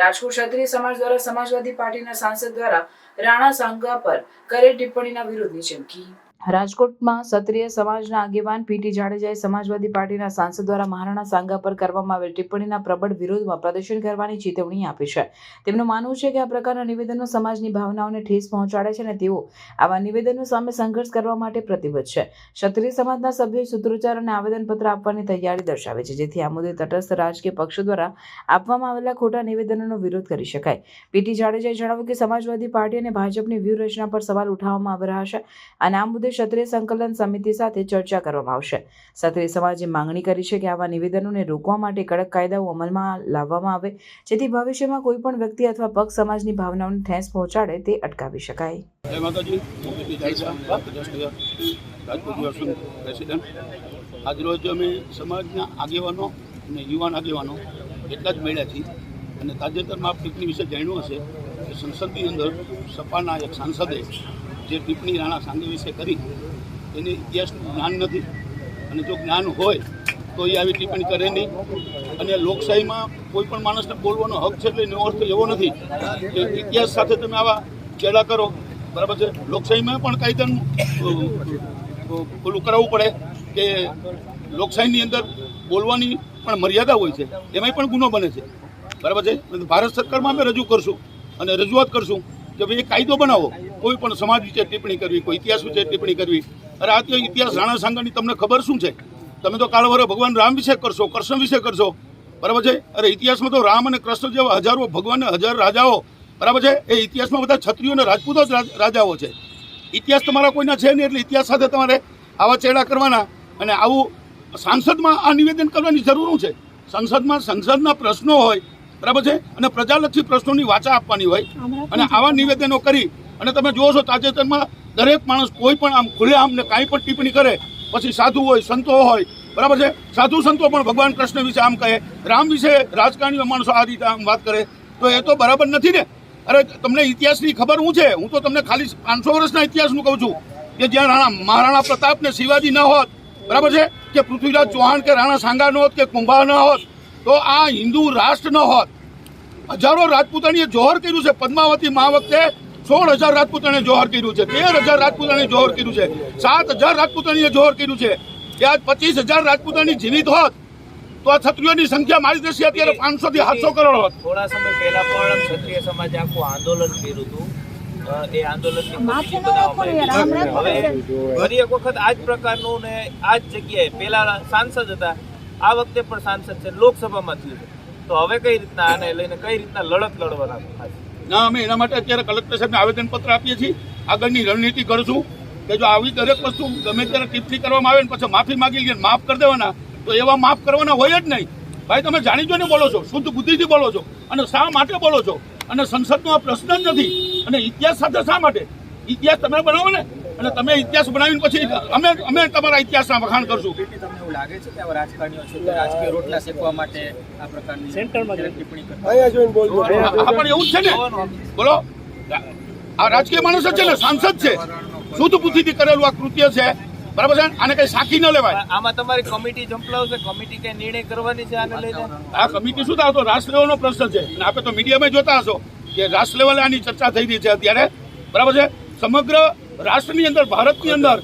રાજકોટ ક્ષત્રિય સમાજ દ્વારા સમાજવાદી પાર્ટીના સાંસદ દ્વારા રાણા સાંગા પર કરેલ ટિપ્પણીના વિરોધની ચીમકી. રાજકોટમાં ક્ષત્રિય સમાજના આગેવાન પીટી જાડેજાએ સમાજવાદી પાર્ટીના સાંસદ દ્વારા મહારાણા સાંગા પર કરવામાં આવેલ ટિપ્પણીના પ્રબળ વિરોધમાં પ્રદર્શન કરવાની ચેતવણી આપી છે. તેમનું માનવું છે કે આ પ્રકારના નિવેદનો સમાજની ભાવનાઓને ઠેસ પહોંચાડે છે અને તેઓ આવા નિવેદનો સામે સંઘર્ષ કરવા માટે પ્રતિબદ્ધ છે. ક્ષત્રિય સમાજના સભ્યોએ સૂત્રોચ્ચાર અને આવેદનપત્ર આપવાની તૈયારી દર્શાવે છે, જેથી આ મુદ્દે તટસ્થ રાજકીય પક્ષો દ્વારા આપવામાં આવેલા ખોટા નિવેદનોનો વિરોધ કરી શકાય. પીટી જાડેજાએ જણાવ્યું કે સમાજવાદી પાર્ટી અને ભાજપની વ્યૂહરચના પર સવાલ ઉઠાવવામાં આવી રહ્યા છે અને આ મુદ્દે ક્ષત્રિય સંકલન સમિતિ સાથે ચર્ચા કરવામાં આવશે. ક્ષત્રિય સમાજે માંગણી કરી છે કે આવા નિવેદનોને રોકવા માટે કડક કાયદાઓ અમલમાં લાવવામાં આવે, જેથી ભવિષ્યમાં કોઈ પણ વ્યક્તિ અથવા પક્ષ સમાજની ભાવનાઓને ઠેસ પહોંચાડે તે અટકાવી શકાય. આજરોજ અમે સમાજના આગેવાનો અને યુવાન આગેવાનો એટલા જ મળ્યા છીએ. અને તાજેતરમાં આ ટિપ્પણી વિશે જાણ્યું હશે કે સંસદની અંદર સપાના એક સાંસદે જે ટિપ્પણી રાણા સાંગે વિશે કરી, એને ઇતિહાસનું જ્ઞાન નથી. અને જો જ્ઞાન હોય, તો એ આવી ટિપ્પણી કરે નહીં. અને લોકશાહીમાં કોઈ પણ માણસને બોલવાનો હક છે એટલે એનો અર્થ એવો નથી કે ઇતિહાસ સાથે તમે આવા ચેડા કરો. બરાબર છે? લોકશાહીમાં પણ કાયદાનું પેલું કરાવવું પડે કે લોકશાહીની અંદર બોલવાની પણ મર્યાદા હોય છે. એમાંય પણ ગુનો બને છે. બરાબર છે? ભારત સરકારમાં અમે રજૂ કરશું અને રજૂઆત કરશું કે ભાઈ એ કાયદો બનાવો. કોઈ પણ સમાજ વિશે ટિપ્પણી કરવી કોઈ ઇતિહાસ વિશે ટિપ્પણી કરવી. અરે આ તો ઇતિહાસ રાણા સાંગાની તમને ખબર શું છે? તમે તો કાળવરે ભગવાન રામ વિશે કરશો કૃષ્ણ વિશે કરશો. બરાબર છે? અરે ઇતિહાસમાં તો રામ અને કૃષ્ણ જેવા હજારો ભગવાન હજાર રાજાઓ બરાબર છે? એ ઇતિહાસમાં બધા ક્ષત્રિયો અને રાજપૂતો જ રાજ- રાજાઓ છે. ઇતિહાસ તમારા કોઈના છે નહીં એટલે ઇતિહાસ સાથે તમારે આવા ચેડા કરવાના અને આવું સાંસદમાં આ નિવેદન કરવાની જરૂર છે? સંસદમાં સંસદના પ્રશ્નો હોય બરાબર છે? અને પ્રજાલક્ષી પ્રશ્નોની વાચા આપવાની હોય. અને આવા નિવેદનો કરી અને તમે જુઓ છો તાજેતરમાં દરેક માણસ કોઈ પણ આમ ખુલ્લે આમને કાંઈ પણ ટિપ્પણી કરે, પછી સાધુ હોય, સંતો હોય, બરાબર છે? સાધુ સંતો પણ ભગવાન કૃષ્ણ વિશે આમ કહે, રામ વિશે રાજકારણીઓ માણસો આ રીતે આમ વાત કરે, તો એ તો બરાબર નથી ને? અરે, તમને ઇતિહાસની ખબર હું છે? હું તો તમને ખાલી પાંચસો વર્ષના ઇતિહાસનું કહું છું કે જ્યાં રાણા, મહારાણા પ્રતાપ ને શિવાજી ન હોત, બરાબર છે? કે પૃથ્વીરાજ ચૌહાણ કે રાણા સાંગા ન હોત કે કુંભા ન હોત, તો આ હિન્દુ રાષ્ટ્ર ન હોત. હજારો રાજપૂતાણીએ જોહર કર્યું છે પદ્માવતી મા વખતે સોળ હજાર રાજપૂતાણીએ જોહર કર્યું છે. તેર હજાર રાજપૂતાણીએ જોહર કર્યું છે. સાત હજાર રાજપૂતાણીએ જોહર કર્યું છે. કે આજ પચીસ હજાર રાજપૂતાણી જીવિત હોત તો આ ક્ષત્રિયોની સંખ્યા મારી દેશે. અત્યારે પાંચસો થી સાતસો કરોડ હોત. થોડા સમય પહેલા પણ ક્ષત્રિય સમાજે આખું આંદોલન કર્યું હતું. એ આંદોલનની. હવે ફરી એક વખત આ જ પ્રકારનું ને આ જ જગ્યાએ પહેલા સાંસદ હતા. આ વખતે પણ સાંસદ છે લોકસભામાં થયું છે. તો હવે કઈ રીતના આને લઈને કઈ રીતના લડત લડવાના ખાસ ના, અમે એના માટે અત્યારે કલેક્ટર સાહેબને આવેદનપત્ર આપીએ છીએ. આગળની રણનીતિ કરશું કે જો આવી દરેક વસ્તુ ગમે ત્યારે ટિપ્પણી કરવામાં આવે ને પછી માફી માગી લઈએ માફ કરી દેવાના, તો એવા માફ કરવાના હોય જ નહીં. ભાઈ, તમે જાણી જોઈને બોલો છો, શુદ્ધ બુદ્ધિથી બોલો છો અને શા માટે બોલો છો? અને સંસદનો આ પ્રશ્ન જ નથી. અને ઇતિહાસ સાથે શા માટે? ઇતિહાસ તમે બનાવો ને. અને તમે ઇતિહાસ બનાવીને પછી અમે અમે તમારા ઇતિહાસના વખાણ કરશું. તમને એવું લાગે છે કે રાજકારણીઓ છે રાજકીય રોટલા શેકવા માટે આ પ્રકારની ટિપ્પણી પણ એવું જ છે ને. બોલો. આ રાજકીય માણસ જ છે ને સાંસદ છે. શુદ્ધ બુદ્ધિથી કરેલું આ કૃત્ય છે. બરાબર છે આને કઈ સાખી ન લેવાય. આમાં તમારી કમિટી જંપલાવશે કમિટી કઈ નિર્ણય કરવાની છે આને લઈને? આ કમિટી શું થાય? તો રાષ્ટ્ર લેવલનો પ્રશ્ન છે. અને આપણે તો મીડિયામાં જોતા હશો કે રાષ્ટ્ર લેવલે આની ચર્ચા થઈ રહી છે અત્યારે. બરાબર છે? સમગ્ર રાષ્ટ્રની અંદર ભારતની અંદર